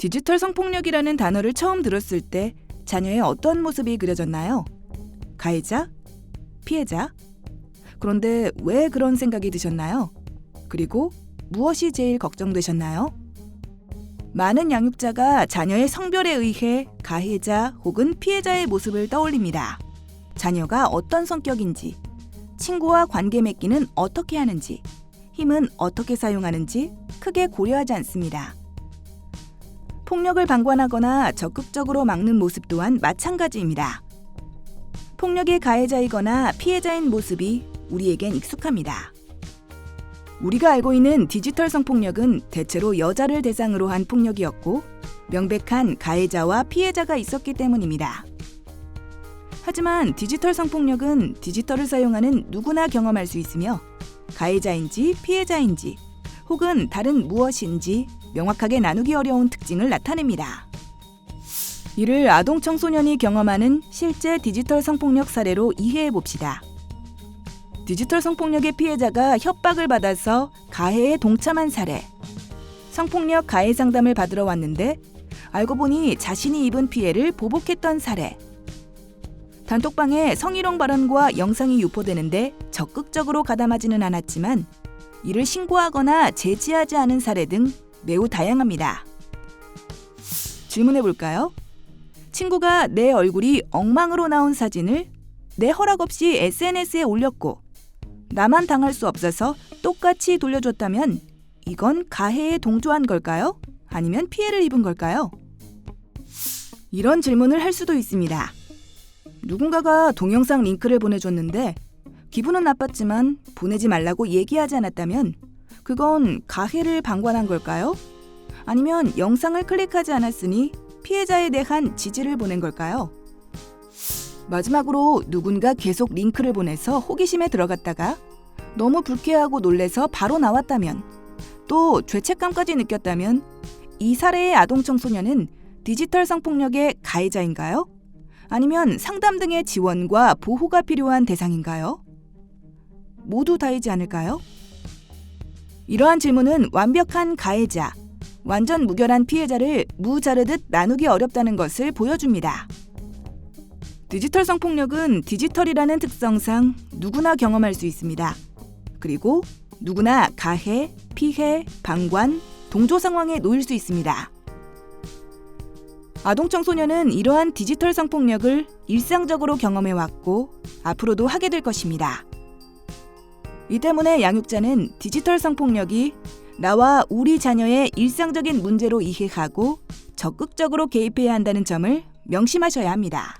디지털 성폭력이라는 단어를 처음 들었을 때 자녀의 어떤 모습이 그려졌나요? 가해자? 피해자? 그런데 왜 그런 생각이 드셨나요? 그리고 무엇이 제일 걱정되셨나요? 많은 양육자가 자녀의 성별에 의해 가해자 혹은 피해자의 모습을 떠올립니다. 자녀가 어떤 성격인지, 친구와 관계 맺기는 어떻게 하는지, 힘은 어떻게 사용하는지 크게 고려하지 않습니다. 폭력을 방관하거나 적극적으로 막는 모습 또한 마찬가지입니다. 폭력의 가해자이거나 피해자인 모습이 우리에겐 익숙합니다. 우리가 알고 있는 디지털 성폭력은 대체로 여자를 대상으로 한 폭력이었고 명백한 가해자와 피해자가 있었기 때문입니다. 하지만 디지털 성폭력은 디지털을 사용하는 누구나 경험할 수 있으며 가해자인지 피해자인지 혹은 다른 무엇인지 명확하게 나누기 어려운 특징을 나타냅니다. 이를 아동 청소년이 경험하는 실제 디지털 성폭력 사례로 이해해 봅시다. 디지털 성폭력의 피해자가 협박을 받아서 가해에 동참한 사례. 성폭력 가해 상담을 받으러 왔는데 알고 보니 자신이 입은 피해를 보복했던 사례. 단톡방에 성희롱 발언과 영상이 유포되는데 적극적으로 가담하지는 않았지만 이를 신고하거나 제지하지 않은 사례 등 매우 다양합니다. 질문해 볼까요? 친구가 내 얼굴이 엉망으로 나온 사진을 내 허락 없이 SNS에 올렸고 나만 당할 수 없어서 똑같이 돌려줬다면 이건 가해에 동조한 걸까요? 아니면 피해를 입은 걸까요? 이런 질문을 할 수도 있습니다. 누군가가 동영상 링크를 보내줬는데 기분은 나빴지만 보내지 말라고 얘기하지 않았다면 그건 가해를 방관한 걸까요? 아니면 영상을 클릭하지 않았으니 피해자에 대한 지지를 보낸 걸까요? 마지막으로 누군가 계속 링크를 보내서 호기심에 들어갔다가 너무 불쾌하고 놀래서 바로 나왔다면 또 죄책감까지 느꼈다면 이 사례의 아동 청소년은 디지털 성폭력의 가해자인가요? 아니면 상담 등의 지원과 보호가 필요한 대상인가요? 모두 다이지 않을까요? 이러한 질문은 완벽한 가해자, 완전 무결한 피해자를 무자르듯 나누기 어렵다는 것을 보여줍니다. 디지털 성폭력은 디지털이라는 특성상 누구나 경험할 수 있습니다. 그리고 누구나 가해, 피해, 방관, 동조 상황에 놓일 수 있습니다. 아동 청소년은 이러한 디지털 성폭력을 일상적으로 경험해 왔고 앞으로도 하게 될 것입니다. 이 때문에 양육자는 디지털 성폭력이 나와 우리 자녀의 일상적인 문제로 이해하고 적극적으로 개입해야 한다는 점을 명심하셔야 합니다.